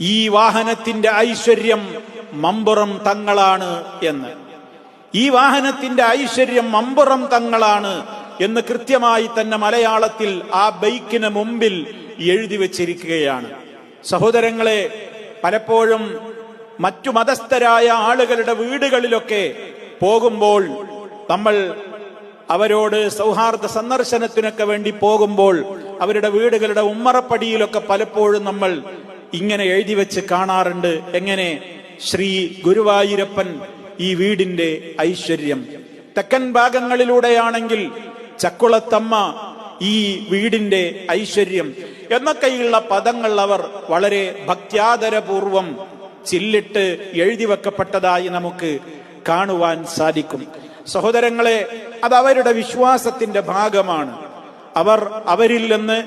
ഈ വാഹനത്തിന്റെ ഐശ്വര്യം മമ്പുറം തങ്ങളാണ് എന്ന്. ഈ വാഹനത്തിന്റെ ഐശ്വര്യം മമ്പുറം തങ്ങളാണ് എന്ന് കൃത്യമായി തന്നെ മലയാളത്തിൽ ആ ബൈക്കിന് മുമ്പിൽ എഴുതി വച്ചിരിക്കുകയാണ്. സഹോദരങ്ങളെ പലപ്പോഴും മറ്റു മതസ്ഥരായ ആളുകളുടെ വീടുകളിലൊക്കെ പോകുമ്പോൾ നമ്മൾ അവരോട് സൗഹാർദ്ദ സന്ദർശനത്തിനൊക്കെ വേണ്ടി പോകുമ്പോൾ അവരുടെ വീടുകളുടെ ഉമ്മറപ്പടിയിലൊക്കെ പലപ്പോഴും നമ്മൾ ഇങ്ങനെ എഴുതി വെച്ച് കാണാറുണ്ട് എങ്ങനെ? ശ്രീ ഗുരുവായൂരപ്പൻ ഈ വീടിന്റെ ഐശ്വര്യം. തെക്കൻ ഭാഗങ്ങളിലൂടെയാണെങ്കിൽ ചക്കുളത്തമ്മ ഈ വീടിന്റെ ഐശ്വര്യം. എന്നൊക്കെയുള്ള പദങ്ങൾ അവർ വളരെ ഭക്ത്യാദരപൂർവം ചില്ലിട്ട് എഴുതി വെക്കപ്പെട്ടതായി നമുക്ക് കാണുവാൻ സാധിക്കും. സഹോദരങ്ങളെ അത് അവരുടെ വിശ്വാസത്തിന്റെ ഭാഗമാണ്. അവർ അവരിൽ നിന്ന്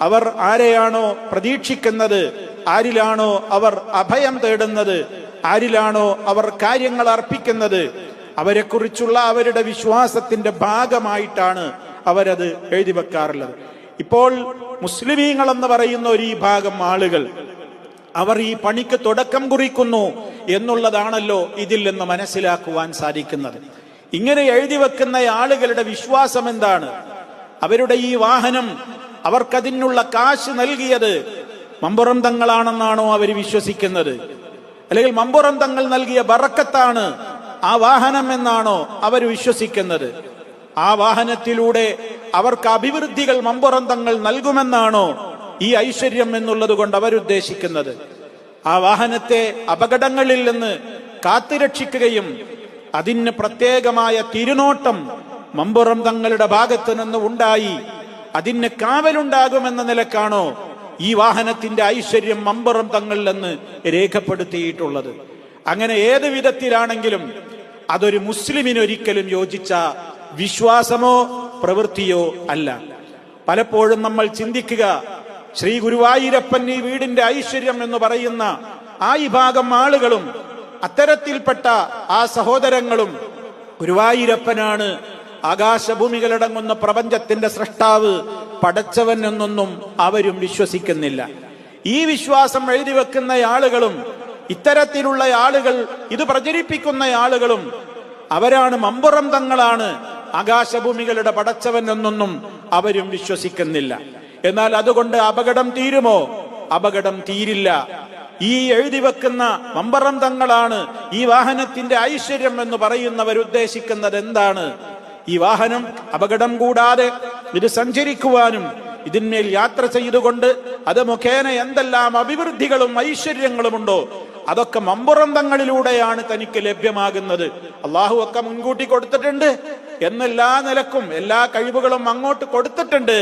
അവർ ആരെയാണോ പ്രതീക്ഷിക്കുന്നത് ആരിലാണോ അവർ അഭയം തേടുന്നത്? ആരിലാണോ അവർ കാര്യങ്ങൾ അർപ്പിക്കുന്നത്? അവരെക്കുറിച്ചുള്ള അവരുടെ വിശ്വാസത്തിന്റെ ഭാഗമായിട്ടാണ് അവരത് എഴുതി വെക്കാറുള്ളത്. ഇപ്പോൾ മുസ്ലിമീങ്ങൾ എന്ന് പറയുന്ന ഒരു ഈ ഭാഗം ആളുകൾ അവർ ഈ പണിക്ക് തുടക്കം കുറിക്കുന്നു എന്നുള്ളതാണല്ലോ ഇതിൽ നിന്ന് മനസ്സിലാക്കുവാൻ സാധിക്കുന്നത്. ഇങ്ങനെ എഴുതി വെക്കുന്ന ആളുകളുടെ വിശ്വാസം എന്താണ്? അവരുടെ ഈ വാഹനം അവർക്കതിനുള്ള കാശ് നൽകിയത് മമ്പുറം തങ്ങളാണെന്നാണോ അവർ വിശ്വസിക്കുന്നത്? അല്ലെങ്കിൽ മമ്പുറം തങ്ങൾ നൽകിയ ബറക്കത്താണ് ആ വാഹനം എന്നാണോ അവർ വിശ്വസിക്കുന്നത്? ആ വാഹനത്തിലൂടെ അവർക്ക് അഭിവൃദ്ധികൾ മമ്പുറം തങ്ങൾ നൽകുമെന്നാണോ ഈ ഐശ്വര്യം എന്നുള്ളത് കൊണ്ട് അവരുദ്ദേശിക്കുന്നത് ആ വാഹനത്തെ അപകടങ്ങളിൽ നിന്ന് കാത്തുരക്ഷിക്കുകയും അതിന് പ്രത്യേകമായ തിരുനോട്ടം മമ്പുറം തങ്ങളുടെ ഭാഗത്ത് നിന്ന് ഉണ്ടായി അതിന് കാവലുണ്ടാകുമെന്ന നിലക്കാണോ ഈ വാഹനത്തിന്റെ ഐശ്വര്യം മമ്പറം തങ്ങളിലെന്ന് രേഖപ്പെടുത്തിയിട്ടുള്ളത്. അങ്ങനെ ഏത് വിധത്തിലാണെങ്കിലും അതൊരു മുസ്ലിമിന് ഒരിക്കലും യോജിച്ച വിശ്വാസമോ പ്രവൃത്തിയോ അല്ല. പലപ്പോഴും നമ്മൾ ചിന്തിക്കുക ശ്രീ ഗുരുവായൂരപ്പൻ ഈ വീടിന്റെ ഐശ്വര്യം എന്ന് പറയുന്ന ആ വിഭാഗം ആളുകളും അത്തരത്തിൽപ്പെട്ട ആ സഹോദരങ്ങളും ഗുരുവായൂരപ്പനാണ് ആകാശഭൂമികളടങ്ങുന്ന പ്രപഞ്ചത്തിന്റെ സൃഷ്ടാവ് പടച്ചവൻ എന്നൊന്നും അവരും വിശ്വസിക്കുന്നില്ല. ഈ വിശ്വാസം എഴുതി വെക്കുന്ന ആളുകളും ഇത്തരത്തിലുള്ള ആളുകൾ ഇത് പ്രചരിപ്പിക്കുന്ന ആളുകളും അവരാണ് മമ്പുറം തങ്ങളാണ് ആകാശഭൂമികളുടെ പടച്ചവൻ എന്നൊന്നും അവരും വിശ്വസിക്കുന്നില്ല. എന്നാൽ അതുകൊണ്ട് അപകടം തീരുമോ? അപകടം തീരില്ല. ഈ എഴുതി വെക്കുന്ന മമ്പറം തങ്ങളാണ് ഈ വാഹനത്തിന്റെ ഐശ്വര്യം എന്ന് പറയുന്നവർ ഉദ്ദേശിക്കുന്നത് എന്താണ്? ഈ വാഹനം അപകടം കൂടാതെ ഇത് സഞ്ചരിക്കുവാനും ഇതിന്മേൽ യാത്ര ചെയ്തുകൊണ്ട് അത് മുഖേന എന്തെല്ലാം അഭിവൃദ്ധികളും ഐശ്വര്യങ്ങളുമുണ്ടോ അതൊക്കെ മമ്പുറം തങ്ങളിലൂടെയാണ് തനിക്ക് ലഭ്യമാകുന്നത്. അള്ളാഹു ഒക്കെ മുൻകൂട്ടി കൊടുത്തിട്ടുണ്ട്. എന്നെല്ലാ നിലക്കും എല്ലാ കഴിവുകളും അങ്ങോട്ട് കൊടുത്തിട്ടുണ്ട്.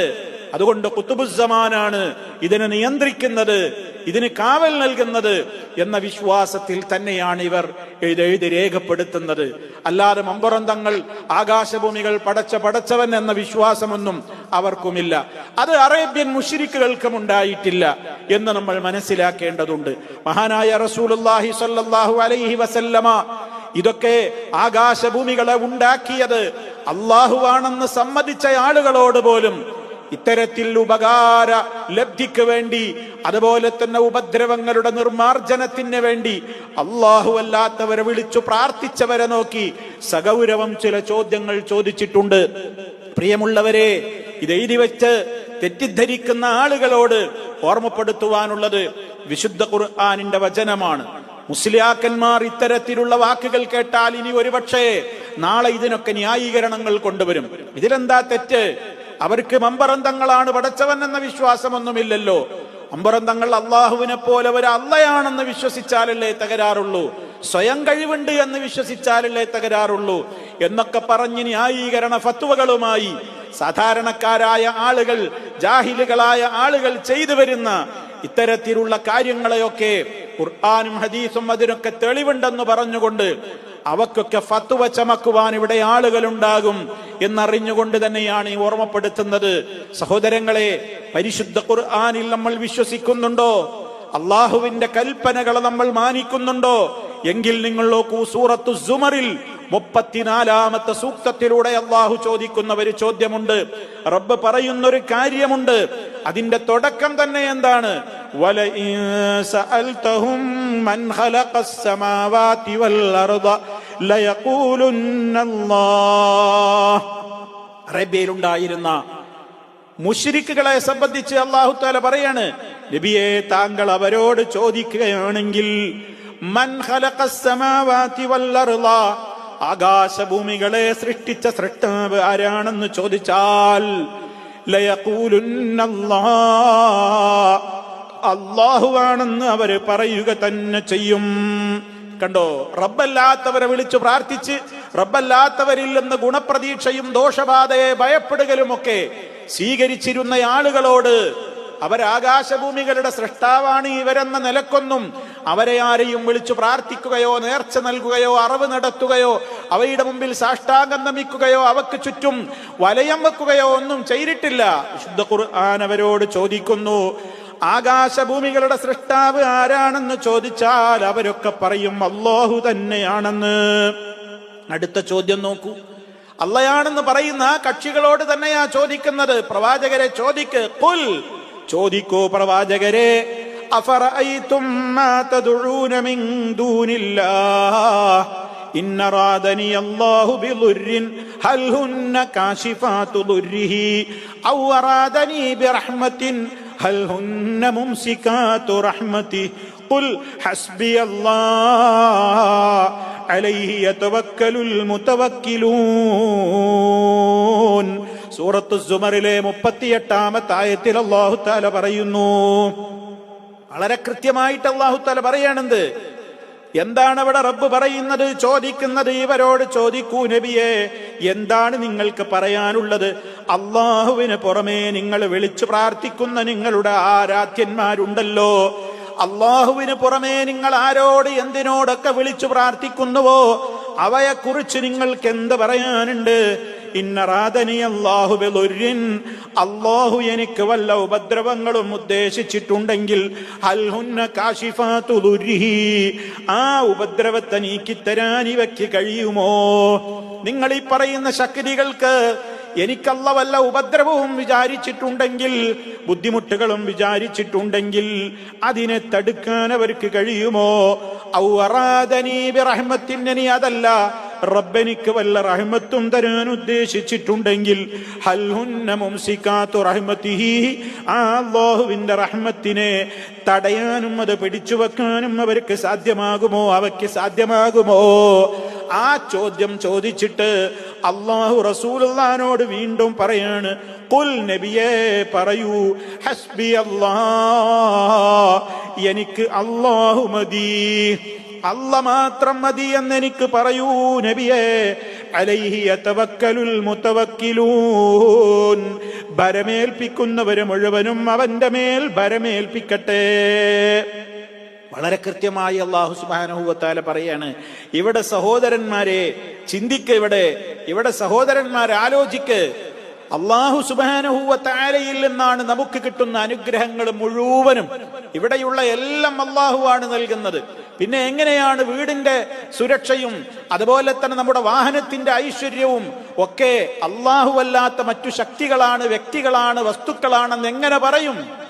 അതുകൊണ്ട് കുത്തുബുസമാനാണ് ഇതിനെ നിയന്ത്രിക്കുന്നത് ഇതിന് കാവൽ നൽകുന്നത് എന്ന വിശ്വാസത്തിൽ തന്നെയാണ് ഇവർ എഴുതെഴുതി രേഖപ്പെടുത്തുന്നത്. അല്ലാതെ മമ്പുറം തങ്ങൾ ആകാശഭൂമികൾ പടച്ച പടച്ചവൻ എന്ന വിശ്വാസമൊന്നും അവർക്കുമില്ല. അത് അറേബ്യൻ മുഷിരിക്കുകൾക്കും ഉണ്ടായിട്ടില്ല എന്ന് നമ്മൾ മനസ്സിലാക്കേണ്ടതുണ്ട്. മഹാനായ റസൂലുല്ലാഹി സ്വല്ലല്ലാഹു അലൈഹി വസല്ലമ ഇതൊക്കെ ആകാശഭൂമികളെ ഉണ്ടാക്കിയത് അള്ളാഹുവാണെന്ന് സമ്മതിച്ച ആളുകളോട് പോലും ഇത്തരത്തിൽ ഉപകാര ലബ്ധിക്ക് വേണ്ടി അതുപോലെ തന്നെ ഉപദ്രവങ്ങളുടെ നിർമാർജനത്തിന് വേണ്ടി അള്ളാഹു അല്ലാത്തവരെ വിളിച്ചു പ്രാർത്ഥിച്ചവരെ നോക്കി സഗൗരവം ചില ചോദ്യങ്ങൾ ചോദിച്ചിട്ടുണ്ട്. പ്രിയമുള്ളവരെ ഇത് എഴുതി വെച്ച് തെറ്റിദ്ധരിക്കുന്ന ആളുകളോട് ഓർമ്മപ്പെടുത്തുവാനുള്ളത് വിശുദ്ധ ഖുർആാനിന്റെ വചനമാണ്. മുസ്ലിയാക്കന്മാർ ഇത്തരത്തിലുള്ള വാക്കുകൾ കേട്ടാൽ ഇനി ഒരുപക്ഷേ നാളെ ഇതിനൊക്കെ ന്യായീകരണങ്ങൾ കൊണ്ടുവരും. ഇതിലെന്താ തെറ്റ്? അവർക്ക് മമ്പറന്തങ്ങളാണ് പടച്ചവൻ എന്ന വിശ്വാസമൊന്നുമില്ലല്ലോ. അമ്പറന്തങ്ങൾ അള്ളാഹുവിനെ പോലെ ഒരു അള്ളയാണെന്ന് വിശ്വസിച്ചാലല്ലേ തകരാറുള്ളൂ. സ്വയം കഴിവുണ്ട് എന്ന് വിശ്വസിച്ചാലല്ലേ തകരാറുള്ളൂ. എന്നൊക്കെ പറഞ്ഞ് ന്യായീകരണ ഫത്വകളുമായി സാധാരണക്കാരായ ആളുകൾ ജാഹിലുകളായ ആളുകൾ ചെയ്തു വരുന്ന ഇത്തരത്തിലുള്ള കാര്യങ്ങളെയൊക്കെ ഖുർആാനും ഹദീസും അതിനൊക്കെ തെളിവുണ്ടെന്ന് പറഞ്ഞുകൊണ്ട് അവക്കൊക്കെ ഫത്തുവ ചമക്കുവാൻ ഇവിടെ ആളുകളുണ്ടാകും എന്നറിഞ്ഞുകൊണ്ട് തന്നെയാണ് ഈ ഓർമ്മപ്പെടുത്തുന്നത്. സഹോദരങ്ങളെ പരിശുദ്ധ ഖുർആാനിൽ നമ്മൾ വിശ്വസിക്കുന്നുണ്ടോ? അള്ളാഹുവിന്റെ കൽപ്പനകളെ നമ്മൾ മാനിക്കുന്നുണ്ടോ? എങ്കിൽ നിങ്ങൾ നോക്കൂ സൂറത്തു സുമറിൽ മുപ്പത്തിനാലാമത്തെ സൂക്തത്തിലൂടെ അള്ളാഹു ചോദിക്കുന്ന ഒരു ചോദ്യമുണ്ട്. റബ്ബ് പറയുന്നൊരു കാര്യമുണ്ട്. അതിന്റെ തുടക്കം തന്നെ എന്താണ്? വല അറേബ്യയിലുണ്ടായിരുന്ന മുഷിരിക്കുകളെ സംബന്ധിച്ച് അള്ളാഹു താല പറയാണ് നബിയെ താങ്കൾ അവരോട് ചോദിക്കുകയാണെങ്കിൽ മൻ ആകാശഭൂമികളെ സൃഷ്ടിച്ച സൃഷ്ടാവ് ആരാണെന്ന് ചോദിച്ചാൽ അള്ളാഹുവാണെന്ന് അവർ പറയുക തന്നെ ചെയ്യും. കണ്ടോ? റബ്ബല്ലാത്തവരെ വിളിച്ചു പ്രാർത്ഥിച്ച് റബ്ബല്ലാത്തവരിൽ നിന്ന് ഗുണപ്രതീക്ഷയും ദോഷബാധയെ ഭയപ്പെടുകലുമൊക്കെ സ്വീകരിച്ചിരുന്ന ആളുകളോട് അവരാകാശഭൂമികളുടെ സൃഷ്ടാവാണ് ഇവരെന്ന നിലക്കൊന്നും അവരെ ആരെയും വിളിച്ചു പ്രാർത്ഥിക്കുകയോ നേർച്ച നൽകുകയോ അറിവ് നടത്തുകയോ അവയുടെ മുമ്പിൽ സാഷ്ടാംഗം നമിക്കുകയോ അവക്ക് ചുറ്റും വലയം വെക്കുകയോ ഒന്നും ചെയ്തിട്ടില്ല. വിശുദ്ധ ഖുർആൻ അവരോട് ചോദിക്കുന്നു ആകാശഭൂമികളുടെ സൃഷ്ടാവ് ആരാണെന്ന് ചോദിച്ചാൽ അവരൊക്കെ പറയും അള്ളാഹു തന്നെയാണെന്ന്. അടുത്ത ചോദ്യം നോക്കൂ. അള്ളയാണെന്ന് പറയുന്ന കക്ഷികളോട് തന്നെയാ ചോദിക്കുന്നത്. പ്രവാചകരെ ചോദിക്ക്. കുൽ ചോദിക്കൂ പ്രവാചകരെ. അഫറഅയ്തും ഹൽ ഹുന്ന മുംസികാതു റഹ്മതി ഖുൽ ഹസ്ബി അലൈഹി യതവക്കലുൽ മുതവക്കിലൂൻ. സൂറത്ത് സുമറിലെ മുപ്പത്തിയെട്ടാമത്തെ ആയത്തിൽ അള്ളാഹു താല പറയുന്നു. വളരെ കൃത്യമായിട്ട് അള്ളാഹു താല പറയാണെന്ത് എന്താണ് അവിടെ റബ്ബ് പറയുന്നത്? ചോദിക്കുന്നത് ഇവരോട് ചോദിക്കൂ നബിയെ. എന്താണ് നിങ്ങൾക്ക് പറയാനുള്ളത്? അള്ളാഹുവിന് പുറമേ നിങ്ങൾ വിളിച്ചു പ്രാർത്ഥിക്കുന്ന നിങ്ങളുടെ ആരാധ്യന്മാരുണ്ടല്ലോ. അള്ളാഹുവിന് പുറമേ നിങ്ങൾ ആരോട് എന്തിനോടൊക്കെ വിളിച്ചു പ്രാർത്ഥിക്കുന്നുവോ? അവയെക്കുറിച്ച് നിങ്ങൾക്ക് എന്ത് പറയാനുണ്ട്? ഇന്നറാദനി അള്ളാഹു എനിക്ക് വല്ല ഉപദ്രവങ്ങളും ഉദ്ദേശിച്ചിട്ടുണ്ടെങ്കിൽ അൽഹുന്ന കാശിഫാത്തു ദുർരിഹി ആ ഉപദ്രവത്തെ നീക്കിത്തരാൻ ഇവയ്ക്ക് കഴിയുമോ? നിങ്ങൾ ഈ പറയുന്ന ശക്തികൾക്ക് എനിക്കല്ല വല്ല ഉപദ്രവവും വിചാരിച്ചിട്ടുണ്ടെങ്കിൽ ബുദ്ധിമുട്ടുകളും വിചാരിച്ചിട്ടുണ്ടെങ്കിൽ അതിനെ തടുക്കാൻ അവർക്ക് കഴിയുമോ? ഔറാദനീബിറഹ്മത്തിനി അതല്ല. റബ്ബനിക്ക് വല്ല റഹ്മത്തും തരാൻ ഉദ്ദേശിച്ചിട്ടുണ്ടെങ്കിൽ ആ റഹ്മത്തിനെ തടയാനും അത് പിടിച്ചു വെക്കാനും അവർക്ക് സാധ്യമാകുമോ? അവയ്ക്ക് സാധ്യമാകുമോ? ആ ചോദ്യം ചോദിച്ചിട്ട് അള്ളാഹു റസൂലുള്ളാനോട് വീണ്ടും പറയാണ് കുൽ നബിയെ പറയൂ ഹസ്ബി അല്ലാ എനിക്ക് അള്ളാഹു മതി. അല്ല മാത്രം മതി എന്ന് എനിക്ക് പറയൂ നബിയെ. അലൈഹി യതവക്കലുൽ മുതവക്കിലൂൻ ഭരമേൽപ്പിക്കുന്നവര് മുഴുവനും അവന്റെ മേൽ ഭരമേൽപ്പിക്കട്ടെ. വളരെ കൃത്യമായി അള്ളാഹു സുബാനഹുവത്താല പറയാണ് ഇവിടെ സഹോദരന്മാരെ ചിന്തിക്ക് ഇവിടെ. ഇവിടെ സഹോദരന്മാർ ആലോചിക്ക്. അള്ളാഹു സുബാനഹുവത്താലയിൽ നിന്നാണ് നമുക്ക് കിട്ടുന്ന അനുഗ്രഹങ്ങൾ മുഴുവനും. ഇവിടെയുള്ള എല്ലാം അള്ളാഹുവാണ് നൽകുന്നത്. പിന്നെ എങ്ങനെയാണ് വീടിന്റെ സുരക്ഷയും അതുപോലെ തന്നെ നമ്മുടെ വാഹനത്തിന്റെ ഐശ്വര്യവും ഒക്കെ അള്ളാഹുവല്ലാത്ത മറ്റു ശക്തികളാണ് വ്യക്തികളാണ് വസ്തുക്കളാണെന്ന് എങ്ങനെ പറയും?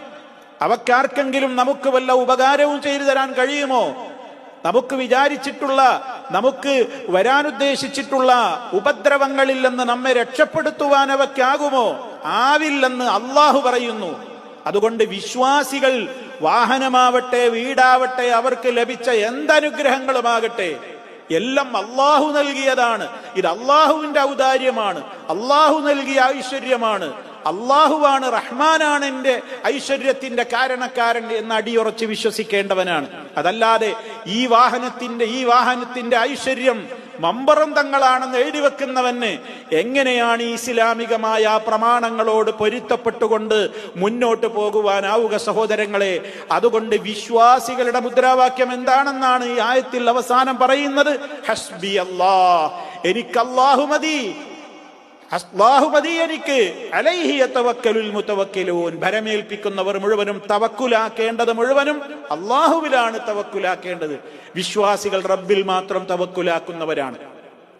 അവക്കാർക്കെങ്കിലും നമുക്ക് വല്ല ഉപകാരവും ചെയ്തു തരാൻ കഴിയുമോ? നമുക്ക് വിചാരിച്ചിട്ടുള്ള നമുക്ക് വരാനുദ്ദേശിച്ചിട്ടുള്ള ഉപദ്രവങ്ങളിൽ നിന്ന് നമ്മെ രക്ഷപ്പെടുത്തുവാൻ അവയ്ക്കാകുമോ? ആവില്ലെന്ന് അള്ളാഹു പറയുന്നു. അതുകൊണ്ട് വിശ്വാസികൾ വാഹനമാവട്ടെ വീടാവട്ടെ അവർക്ക് ലഭിച്ച എന്തനുഗ്രഹങ്ങളുമാകട്ടെ എല്ലാം അള്ളാഹു നൽകിയതാണ്. ഇത് അള്ളാഹുവിന്റെ ഔദാര്യമാണ്. അള്ളാഹു നൽകിയ ഐശ്വര്യമാണ്. അള്ളാഹുവാണ് റഹ്മാനാണ് എന്റെ ഐശ്വര്യത്തിന്റെ കാരണക്കാരൻ എന്ന് അടിയുറച്ച് വിശ്വസിക്കേണ്ടവനാണ്. അതല്ലാതെ ഈ വാഹനത്തിന്റെ ഈ വാഹനത്തിന്റെ ഐശ്വര്യം മമ്പറം തങ്ങളാണെന്ന് എഴുതി വെക്കുന്നവന് എങ്ങനെയാണ് ഈ ഇസ്ലാമികമായ ആ പ്രമാണങ്ങളോട് പൊരുത്തപ്പെട്ടുകൊണ്ട് മുന്നോട്ട് പോകുവാനാവുക സഹോദരങ്ങളെ? അതുകൊണ്ട് വിശ്വാസികളുടെ മുദ്രാവാക്യം എന്താണെന്നാണ് ഈ ആയത്തിൽ അവസാനം പറയുന്നത്? ഹസ്ബി അല്ലാ എനിക്ക് അല്ലാഹു മതി മുതവക്കിലൂൻ ഭരമേൽപ്പിക്കുന്നവർ മുഴുവനും തവക്കുലാക്കേണ്ടത് മുഴുവനും അള്ളാഹുവിലാണ് തവക്കുലാക്കേണ്ടത്. വിശ്വാസികൾ റബ്ബിൽ മാത്രം തവക്കുലാക്കുന്നവരാണ്.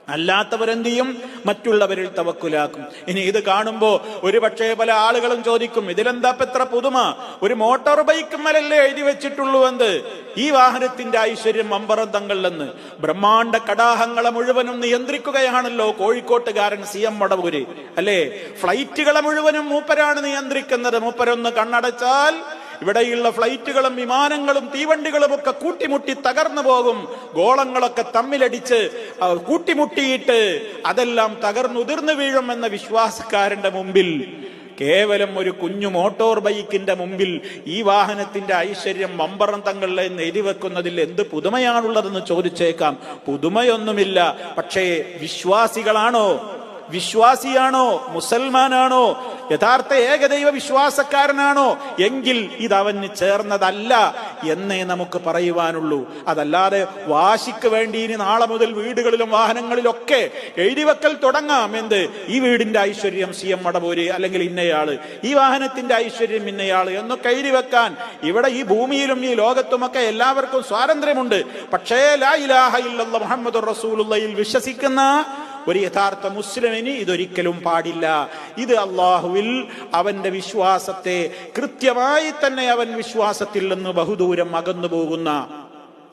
അല്ലാത്തവരെന്ത് ചെയ്യും മറ്റുള്ളവരിൽ തവക്കുലാക്കും. ഇനി ഇത് കാണുമ്പോ ഒരു പക്ഷേ പല ആളുകളും ചോദിക്കും ഇതിലെന്താ ഇത്ര പുതുമ? ഒരു മോട്ടോർ ബൈക്ക് മേലല്ലേ എഴുതി വെച്ചിട്ടുള്ളൂ എന്ത്? ഈ വാഹനത്തിന്റെ ഐശ്വര്യം അമ്പറം തങ്ങളിലെന്ന്. ബ്രഹ്മാണ്ട കടാഹങ്ങളെ മുഴുവനും നിയന്ത്രിക്കുകയാണല്ലോ കോഴിക്കോട്ടുകാരൻ സി എം വടവൂര് അല്ലേ? ഫ്ലൈറ്റുകളെ മുഴുവനും മൂപ്പരാണ് നിയന്ത്രിക്കുന്നത്. മൂപ്പരൊന്ന് കണ്ണടച്ചാൽ ഇവിടെയുള്ള ഫ്ലൈറ്റുകളും വിമാനങ്ങളും തീവണ്ടികളും ഒക്കെ കൂട്ടിമുട്ടി തകർന്നു പോകും. ഗോളങ്ങളൊക്കെ തമ്മിലടിച്ച് കൂട്ടിമുട്ടിയിട്ട് അതെല്ലാം തകർന്നുതിർന്നു വീഴും എന്ന വിശ്വാസക്കാരന്റെ മുമ്പിൽ. കേവലം ഒരു കുഞ്ഞു മോട്ടോർ ബൈക്കിന്റെ മുമ്പിൽ ഈ വാഹനത്തിന്റെ ഐശ്വര്യം വമ്പറം തങ്ങളിൽ എരിവെക്കുന്നതിൽ വെക്കുന്നതിൽ എന്ത് പുതുമയാണുള്ളതെന്ന് ചോദിച്ചേക്കാം. പുതുമയൊന്നുമില്ല. പക്ഷേ വിശ്വാസികളാണോ? വിശ്വാസിയാണോ? മുസൽമാനാണോ? യഥാർത്ഥ ഏകദൈവ വിശ്വാസക്കാരനാണോ? എങ്കിൽ ഇത് അവന് ചേർന്നതല്ല എന്നേ നമുക്ക് പറയുവാനുള്ളൂ. അതല്ലാതെ വാശിക്ക് വേണ്ടി ഇനി നാളെ മുതൽ വീടുകളിലും വാഹനങ്ങളിലൊക്കെ എഴുതിവെക്കൽ തുടങ്ങാം എന്ത്? ഈ വീടിന്റെ ഐശ്വര്യം സി എം മടപൂര് അല്ലെങ്കിൽ ഇന്നയാൾ. ഈ വാഹനത്തിന്റെ ഐശ്വര്യം ഇന്നയാൾ എന്നൊക്കെ എഴുതിവെക്കാൻ ഇവിടെ ഈ ഭൂമിയിലും ഈ ലോകത്തുമൊക്കെ എല്ലാവർക്കും സ്വാതന്ത്ര്യമുണ്ട്. പക്ഷേ ലാ ഇലാഹ ഇല്ലല്ല മുഹമ്മദുർ റസൂലുള്ളയിൽ വിശ്വസിക്കുന്ന ഒരു യഥാർത്ഥ മുസ്ലിമിന് ഇതൊരിക്കലും പാടില്ല. ഇത് അള്ളാഹുവിൽ അവന്റെ വിശ്വാസത്തെ കൃത്യമായി തന്നെ അവൻ വിശ്വാസത്തിൽ നിന്ന് ബഹുദൂരം അകന്നു പോകുന്ന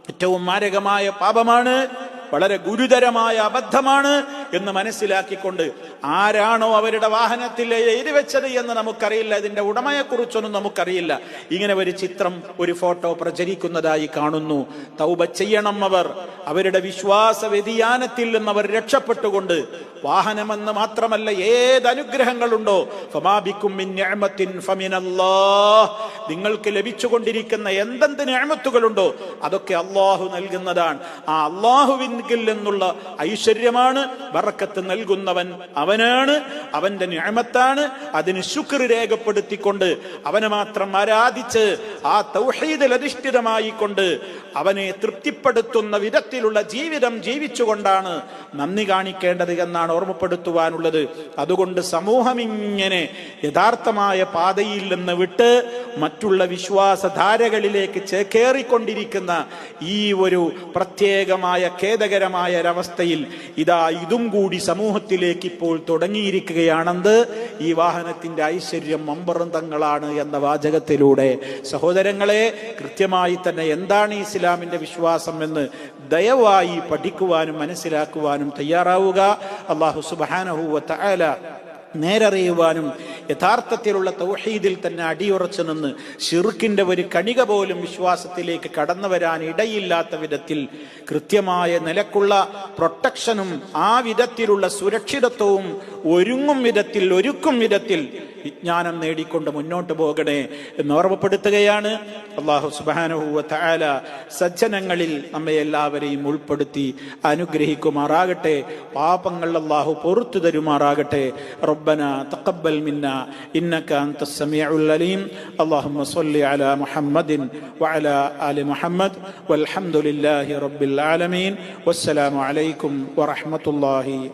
ഏറ്റവും മാരകമായ പാപമാണ് വളരെ ഗുരുതരമായ അബദ്ധമാണ്. എന്ന് മനസ്സിലാക്കിക്കൊണ്ട് ആരാണോ അവരുടെ വാഹനത്തിൽ എഴുതി വെച്ചത് എന്ന് നമുക്കറിയില്ല ഇതിന്റെ ഉടമയെക്കുറിച്ചൊന്നും നമുക്കറിയില്ല. ഇങ്ങനെ ഒരു ചിത്രം ഒരു ഫോട്ടോ പ്രചരിക്കുന്നതായി കാണുന്നു. തൗബ ചെയ്യണം അവർ. അവരുടെ വിശ്വാസ വ്യതിയാനത്തിൽ നിന്ന് അവർ രക്ഷപ്പെട്ടുകൊണ്ട് വാഹനമെന്ന് മാത്രമല്ല ഏത് അനുഗ്രഹങ്ങളുണ്ടോ ഫമാബിക്കും നിങ്ങൾക്ക് ലഭിച്ചുകൊണ്ടിരിക്കുന്ന എന്തെന്ത് ഞാമത്തുകളുണ്ടോ അതൊക്കെ അള്ളാഹു നൽകുന്നതാണ്. ആ അള്ളാഹുവിൻകിൽ നിന്നുള്ള ഐശ്വര്യമാണ് വറക്കത്ത് നൽകുന്നവൻ അവനാണ് അവന്റെ ഞാമത്താണ്. അതിന് ശുക്ർ രേഖപ്പെടുത്തിക്കൊണ്ട് അവനെ മാത്രം ആരാധിച്ച് ആ തൗഹീദിൽ കൊണ്ട് അവനെ തൃപ്തിപ്പെടുത്തുന്ന വിധത്തിലുള്ള ജീവിതം ജീവിച്ചുകൊണ്ടാണ് നന്ദി കാണിക്കേണ്ടത് എന്നാണ് ഓർമ്മപ്പെടുത്തുവാനുള്ളത്. അതുകൊണ്ട് സമൂഹം ഇങ്ങനെ യഥാർത്ഥമായ പാതയിൽ നിന്ന് വിട്ട് മറ്റുള്ള വിശ്വാസധാരകളിലേക്ക് ചേക്കേറിക്കൊണ്ടിരിക്കുന്ന ഈ ഒരു പ്രത്യേകമായ ഖേദകരമായ ഒരവസ്ഥയിൽ ഇതാ ഇതും കൂടി സമൂഹത്തിലേക്ക് ഇപ്പോൾ തുടങ്ങിയിരിക്കുകയാണെന്ന് ഈ വാഹനത്തിന്റെ ഐശ്വര്യം മമ്പറും തങ്ങളാണ് എന്ന വാചകത്തിലൂടെ. സഹോദരങ്ങളെ കൃത്യമായി തന്നെ എന്താണ് ഇസ്ലാമിന്റെ വിശ്വാസം എന്ന് ദയവായി പഠിക്കുവാനും മനസ്സിലാക്കുവാനും തയ്യാറാവുക. അള്ളാഹു സുബാനഹുവ തആല നേരറിയുവാനും യഥാർത്ഥത്തിലുള്ള തൗഹീദിൽ തന്നെ അടിയുറച്ചു നിന്ന് ഷിർക്കിന്റെ ഒരു കണിക പോലും വിശ്വാസത്തിലേക്ക് കടന്നു വരാൻ ഇടയില്ലാത്ത വിധത്തിൽ കൃത്യമായ നിലക്കുള്ള പ്രൊട്ടക്ഷനും ആ വിധത്തിലുള്ള സുരക്ഷിതത്വവും ഒരുങ്ങും വിധത്തിൽ ഒരുക്കും വിധത്തിൽ വിജ്ഞാനം നേടിക്കൊണ്ട് മുന്നോട്ട് പോകണേ എന്ന് ഓർമ്മപ്പെടുത്തുകയാണ്. അള്ളാഹു സുബാനഹുവ സജ്ജനങ്ങളിൽ നമ്മെ എല്ലാവരെയും ഉൾപ്പെടുത്തി അനുഗ്രഹിക്കുമാറാകട്ടെ. പാപങ്ങൾ അള്ളാഹു പൊറത്തു തരുമാറാകട്ടെ. റബ്ബന തക്കബൽ മിന്ന ഇന്നക്ക അന്ത സമീഉൽ അലീം. അല്ലാഹുമ്മ സ്വല്ലി അല മുഹമ്മദിൻ വഅല ആലി മുഹമ്മദ്. വൽഹംദുലില്ലാഹി റബ്ബിൽ ആലമീൻ. വസ്സലാമു അലൈക്കും വറഹ്മത്തുള്ളാഹി